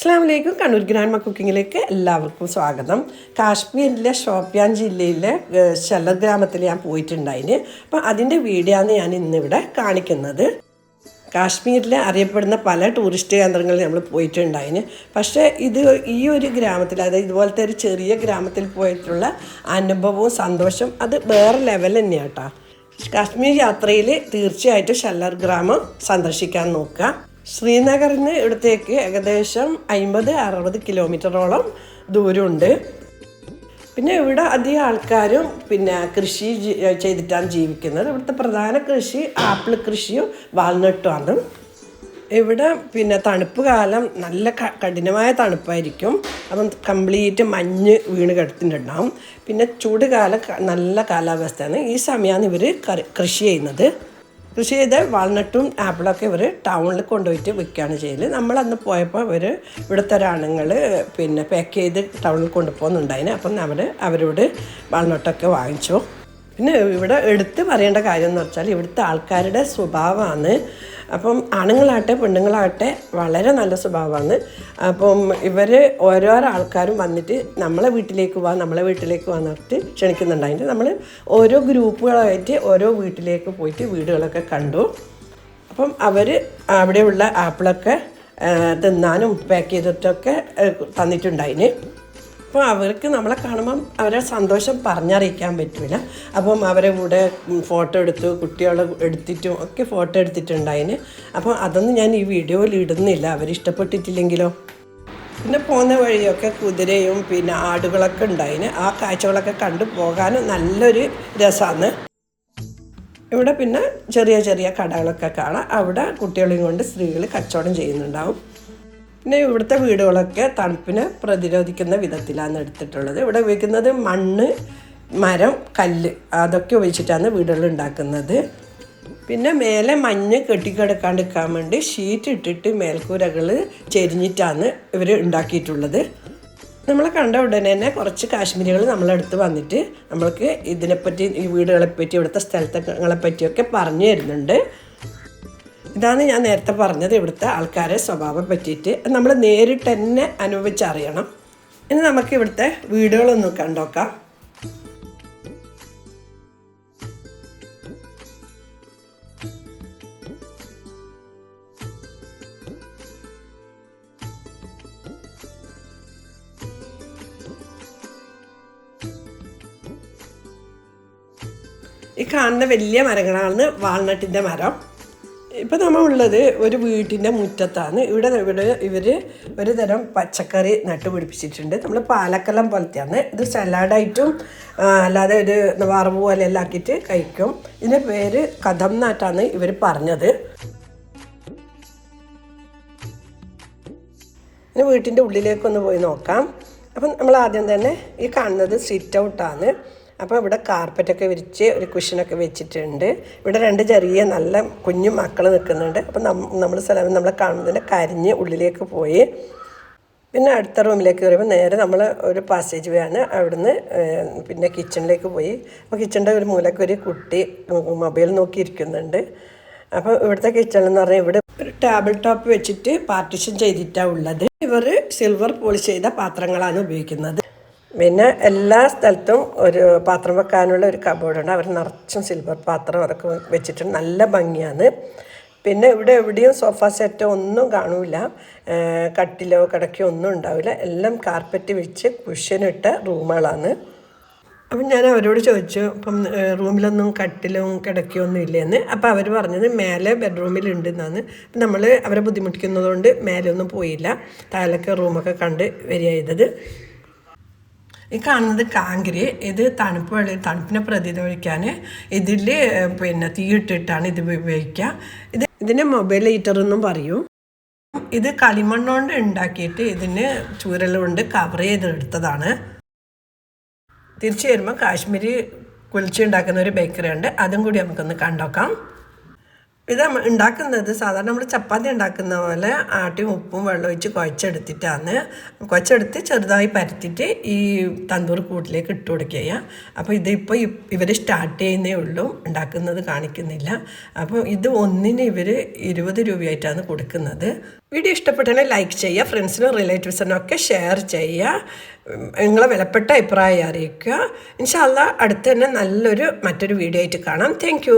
അസ്സാം വലൈക്കും കണ്ണൂർ ഗ്രാൻഡ്മ കുക്കിങ്ങിലേക്ക് എല്ലാവർക്കും സ്വാഗതം. കാശ്മീരിലെ ഷോപ്പിയാൻ ജില്ലയിലെ ശല ഗ്രാമത്തിൽ ഞാൻ പോയിട്ടുണ്ടായിന്. അപ്പം അതിന്റെ വീഡിയോ ആണ് ഞാൻ ഇന്നിവിടെ കാണിക്കുന്നത്. കാശ്മീരിൽ അറിയപ്പെടുന്ന പല ടൂറിസ്റ്റ് കേന്ദ്രങ്ങളിൽ നമ്മൾ പോയിട്ടുണ്ടായിന്. പക്ഷേ ഇത് ഈ ഒരു ഗ്രാമത്തിൽ അതായത് ഇതുപോലത്തെ ഒരു ചെറിയ ഗ്രാമത്തിൽ പോയിട്ടുള്ള അനുഭവവും സന്തോഷം അത് വേറെ ലെവൽ തന്നെയാണ് കേട്ടോ കാശ്മീർ യാത്രയിൽ തീർച്ചയായിട്ടും ഷല്ലർ ഗ്രാമം സന്ദർശിക്കാൻ നോക്കുക. ശ്രീനഗറിന് ഇവിടത്തേക്ക് ഏകദേശം അമ്പത് അറുപത് കിലോമീറ്ററോളം ദൂരമുണ്ട്. പിന്നെ ഇവിടെ അധികം ആൾക്കാരും പിന്നെ കൃഷി ചെയ്തിട്ടാണ് ജീവിക്കുന്നത്. ഇവിടുത്തെ പ്രധാന കൃഷി ആപ്പിൾ കൃഷിയും വാൽനട്ടുമാണ്. ഇവിടെ പിന്നെ തണുപ്പ് കാലം നല്ല കഠിനമായ തണുപ്പായിരിക്കും. അപ്പം കംപ്ലീറ്റ് മഞ്ഞ് വീണ് കിടത്തിട്ടുണ്ടാവും പിന്നെ ചൂട് കാലം നല്ല കാലാവസ്ഥയാണ്. ഈ സമയമാണ് ഇവർ കൃഷി ചെയ്യുന്നത്. കൃഷി ചെയ്ത വാൾനട്ടും ആപ്പിളൊക്കെ ഇവർ ടൗണിൽ കൊണ്ടുപോയിട്ട് വിൽക്കുകയാണ് ചെയ്യൽ നമ്മളന്ന് പോയപ്പോൾ ഇവർ ഇവിടുത്തെ ഒരാണുങ്ങൾ പിന്നെ പാക്ക് ചെയ്ത് ടൗണിൽ കൊണ്ടുപോകുന്നുണ്ടായിന്. അപ്പം അവർ അവരോട് വാൾനട്ടൊക്കെ വാങ്ങിച്ചു. പിന്നെ ഇവിടെ എടുത്ത് പറയേണ്ട കാര്യം എന്ന് വെച്ചാൽ ഇവിടുത്തെ ആൾക്കാരുടെ സ്വഭാവമാണ്. അപ്പം ആണുങ്ങളാകട്ടെ പെണ്ണുങ്ങളാകട്ടെ വളരെ നല്ല സ്വഭാവമാണ്. അപ്പം ഇവർ ഓരോരോ ആൾക്കാരും വന്നിട്ട് നമ്മളെ വീട്ടിലേക്ക് വാ നമ്മളെ വീട്ടിലേക്ക് വന്നിട്ട് അതിന്റെ നമ്മൾ ഓരോ ഗ്രൂപ്പുകളായിട്ട് ഓരോ വീട്ടിലേക്ക് പോയിട്ട് വീടുകളൊക്കെ കണ്ടു. അപ്പം അവർ അവിടെയുള്ള ആപ്പിളൊക്കെ തിന്നാനും പാക്ക് ചെയ്തിട്ടൊക്കെ തന്നിട്ടുണ്ടായിന് അപ്പോൾ അവർക്ക് നമ്മളെ കാണുമ്പം അവരെ സന്തോഷം പറഞ്ഞറിയിക്കാൻ പറ്റില്ല അപ്പം അവരെ കൂടെ ഫോട്ടോ എടുത്തു കുട്ടികളെ എടുത്തിട്ടും ഒക്കെ ഫോട്ടോ എടുത്തിട്ടുണ്ടായിന്. അപ്പം അതൊന്നും ഞാൻ ഈ വീഡിയോയിൽ ഇടുന്നില്ല. അവരിഷ്ടപ്പെട്ടിട്ടില്ലെങ്കിലോ പിന്നെ പോകുന്ന വഴിയൊക്കെ കുതിരയും പിന്നെ ആടുകളൊക്കെ ഉണ്ടായിന്. ആ കാഴ്ചകളൊക്കെ കണ്ടു പോകാനും നല്ലൊരു രസമാണ്. ഇവിടെ പിന്നെ ചെറിയ ചെറിയ കടകളൊക്കെ കാണാം. അവിടെ കുട്ടികളെയും കൊണ്ട് സ്ത്രീകൾ കച്ചവടം ചെയ്യുന്നുണ്ടാവും. പിന്നെ ഇവിടുത്തെ വീടുകളൊക്കെ തണുപ്പിനെ പ്രതിരോധിക്കുന്ന വിധത്തിലാണ് എടുത്തിട്ടുള്ളത്. ഇവിടെ ഉപയോഗിക്കുന്നത് മണ്ണ് മരം കല്ല് അതൊക്കെ ഉപയോഗിച്ചിട്ടാണ് വീടുകൾ ഉണ്ടാക്കുന്നത്. പിന്നെ മേലെ മഞ്ഞ് കെട്ടിക്കിടക്കാണ്ടിരിക്കാൻ വേണ്ടി ഷീറ്റ് ഇട്ടിട്ട് മേൽക്കൂരകൾ ചെരിഞ്ഞിട്ടാണ് ഇവർ ഉണ്ടാക്കിയിട്ടുള്ളത്. നമ്മൾ കണ്ട ഉടനെ തന്നെ കുറച്ച് കാശ്മീരികൾ നമ്മളെടുത്ത് വന്നിട്ട് നമ്മൾക്ക് ഇതിനെപ്പറ്റി ഈ വീടുകളെപ്പറ്റി ഇവിടുത്തെ സ്ഥലത്തെ പറ്റിയൊക്കെ പറഞ്ഞു തരുന്നുണ്ട്. ഇതാണ് ഞാൻ നേരത്തെ പറഞ്ഞത് ഇവിടുത്തെ ആൾക്കാരെ സ്വഭാവം പറ്റിയിട്ട്. നമ്മൾ നേരിട്ട് തന്നെ അനുഭവിച്ചറിയണം. ഇനി നമുക്ക് ഇവിടുത്തെ വീടുകളൊന്ന് കണ്ടോക്കാം ഈ കാണുന്ന വലിയ മരങ്ങളാണ് വാൾനട്ടിന്റെ മരം. ഇപ്പം നമ്മൾ ഉള്ളത് ഒരു വീട്ടിന്റെ മുറ്റത്താണ്. ഇവിടെ ഇവിടെ ഇവർ ഒരു തരം പച്ചക്കറി നട്ടുപിടിപ്പിച്ചിട്ടുണ്ട് നമ്മൾ പാലക്കലം പോലത്തെയാണ്. ഇത് സലാഡായിട്ടും അല്ലാതെ ഒരു വറവ് പോലെ എല്ലാം ആക്കിയിട്ട് കഴിക്കും. ഇതിന്റെ പേര് കഥം നാട്ടാണ് ഇവർ പറഞ്ഞത്. ഇനി വീട്ടിന്റെ ഉള്ളിലേക്കൊന്ന് പോയി നോക്കാം. അപ്പം നമ്മൾ ആദ്യം തന്നെ ഈ കാണുന്നത് സിറ്റ് ഔട്ടാണ് അപ്പോൾ ഇവിടെ കാർപ്പറ്റൊക്കെ വിരിച്ച് ഒരു കുഷനൊക്കെ വെച്ചിട്ടുണ്ട്. ഇവിടെ രണ്ട് ചെറിയ നല്ല കുഞ്ഞു മക്കൾ നിൽക്കുന്നുണ്ട്. അപ്പം നമ്മൾ സ്ഥലം നമ്മളെ കാണുന്നതിന്റെ കരിഞ്ഞ് ഉള്ളിലേക്ക് പോയി. പിന്നെ അടുത്ത റൂമിലേക്ക് വരുമ്പോൾ നേരെ നമ്മൾ ഒരു പാസേജ് വേ ആണ്. അവിടുന്ന് പിന്നെ കിച്ചണിലേക്ക് പോയി. അപ്പോൾ കിച്ചണിന്റെ ഒരു മൂലക്ക് ഒരു കുട്ടി മൊബൈൽ നോക്കി ഇരിക്കുന്നുണ്ട് അപ്പോൾ ഇവിടുത്തെ കിച്ചൺ എന്ന് പറഞ്ഞാൽ ഇവിടെ ഒരു ടേബിൾ ടോപ്പ് വെച്ചിട്ട് പാർട്ടിഷൻ ചെയ്തിട്ടാണ് ഉള്ളത്. ഇവർ സിൽവർ പോളിഷ് ചെയ്ത പാത്രങ്ങളാണ് ഉപയോഗിക്കുന്നത്. പിന്നെ എല്ലാ സ്ഥലത്തും ഒരു പാത്രം വെക്കാനുള്ള ഒരു കബോർഡുണ്ട് അവർ നിറച്ചും സിൽവർ പാത്രം അതൊക്കെ വെച്ചിട്ടുണ്ട്. നല്ല ഭംഗിയാണ്. പിന്നെ ഇവിടെ എവിടെയും സോഫ സെറ്റോ ഒന്നും കാണൂല. കട്ടിലോ കിടക്കയോ ഒന്നും ഉണ്ടാവില്ല. എല്ലാം കാർപ്പറ്റ് വെച്ച് കുഷ്യനിട്ട റൂമുകളാണ്. അപ്പം ഞാൻ അവരോട് ചോദിച്ചു ഇപ്പം റൂമിലൊന്നും കട്ടിലും കിടക്കോ ഒന്നും ഇല്ലെന്ന്. അപ്പോൾ അവർ പറഞ്ഞത് മേലെ അപ്പം നമ്മൾ അവരെ ബുദ്ധിമുട്ടിക്കുന്നതുകൊണ്ട് മേലെ ഒന്നും പോയില്ല താലൊക്കെ റൂമൊക്കെ കണ്ട് വരിക ചെയ്തത്. ഈ കാണുന്നത് കാങ്കരി. ഇത് തണുപ്പ് വെള്ള തണുപ്പിനെ പ്രതിരോധിക്കാൻ ഇതിൽ പിന്നെ തീയിട്ടിട്ടാണ് ഇത് ഉപയോഗിക്കുക. ഇത് ഇതിനെ മൊബൈൽ ഹീറ്റർ എന്നും പറയും. ഇത് കളിമണ്ണുകൊണ്ട് ഉണ്ടാക്കിയിട്ട് ഇതിന് ചൂരൽ കൊണ്ട് കവർ ചെയ്തെടുത്തതാണ്. തിരിച്ചു വരുമ്പോൾ കാശ്മീരി കുളിച്ചുണ്ടാക്കുന്ന ഒരു ബേക്കറി ഉണ്ട് അതും കൂടി നമുക്കൊന്ന് കണ്ടോക്കാം. ഇത് ഉണ്ടാക്കുന്നത് സാധാരണ നമ്മൾ ചപ്പാത്തി ഉണ്ടാക്കുന്ന പോലെ ആട്ടിയും ഉപ്പും വെള്ളം ഒഴിച്ച് കുഴച്ചെടുത്തിട്ടാണ്. കുഴച്ചെടുത്ത് ചെറുതായി പരത്തിയിട്ട് ഈ തന്തൂർ കൂട്ടിലേക്ക് ഇട്ട് കൊടുക്കുക അപ്പോൾ ഇതിപ്പോൾ ഇവർ സ്റ്റാർട്ട് ചെയ്യുന്നേ ഉള്ളൂ. ഉണ്ടാക്കുന്നത് കാണിക്കുന്നില്ല. അപ്പോൾ ഇത് ഒന്നിന് ഇവർ ഇരുപത് രൂപയായിട്ടാണ് കൊടുക്കുന്നത്. വീഡിയോ ഇഷ്ടപ്പെട്ടാൽ ലൈക്ക് ചെയ്യുക ഫ്രണ്ട്സിനും റിലേറ്റീവ്സിനും ഒക്കെ ഷെയർ ചെയ്യുക നിങ്ങളെ വിലപ്പെട്ട അഭിപ്രായം അറിയിക്കുക. ഇൻഷാല്ല അടുത്ത് തന്നെ നല്ലൊരു മറ്റൊരു വീഡിയോ ആയിട്ട് കാണാം. താങ്ക്